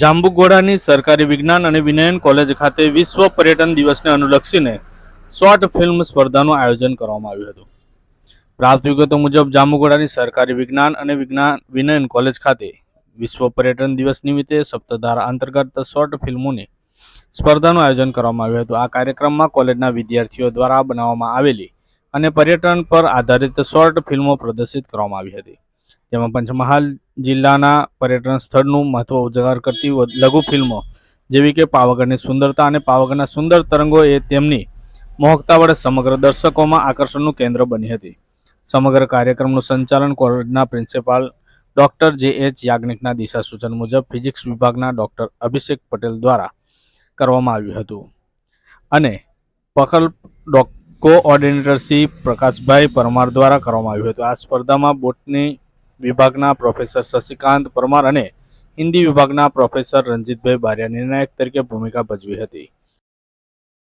જાંબુઘોડાની સરકારી વિજ્ઞાન અને વિનયન કોલેજ ખાતે વિશ્વ પર્યટન દિવસને અનુલક્ષીને શોર્ટ ફિલ્મ સ્પર્ધાનું આયોજન કરવામાં આવ્યું હતું. પ્રાપ્ત વિગતો મુજબ જાંબુગોડાની સરકારી વિજ્ઞાન અને વિજ્ઞાન વિનયન કોલેજ ખાતે વિશ્વ પર્યટન દિવસ નિમિત્તે સપ્તધારા અંતર્ગત શોર્ટ ફિલ્મોની સ્પર્ધાનું આયોજન કરવામાં આવ્યું હતું. આ કાર્યક્રમમાં કોલેજના વિદ્યાર્થીઓ દ્વારા બનાવવામાં આવેલી અને પર્યટન પર આધારિત શોર્ટ ફિલ્મો પ્રદર્શિત કરવામાં આવી હતી. જેમાં પંચમહાલ જિલ્લાના પર્યટન સ્થળનું મહત્વ ઉજાગર કરતી લઘુ ફિલ્મો, જેવી કે પાવાગઢની સુંદરતા અને પાવાગઢના સુંદર તરંગો એ તેમની મોહકતા વડે સમગ્ર દર્શકોમાં આકર્ષણનું કેન્દ્ર બની હતી. સમગ્ર કાર્યક્રમનું સંચાલન કોલેજના પ્રિન્સિપાલ ડોક્ટર જે એચ યાજ્ઞિકના દિશા સૂચન મુજબ ફિઝિક્સ વિભાગના ડોક્ટર અભિષેક પટેલ દ્વારા કરવામાં આવ્યું હતું. અને પ્રકલ્પ કો કોઓર્ડિનેટર શ્રી પ્રકાશભાઈ પરમાર દ્વારા કરવામાં આવ્યું હતું. આ સ્પર્ધામાં બોટની વિભાગના પ્રોફેસર શશિકાંત પરમાર અને હિન્દી વિભાગના પ્રોફેસર રંજીતભાઈ બારિયા નિર્ણાયક તરીકે ભૂમિકા ભજવી હતી.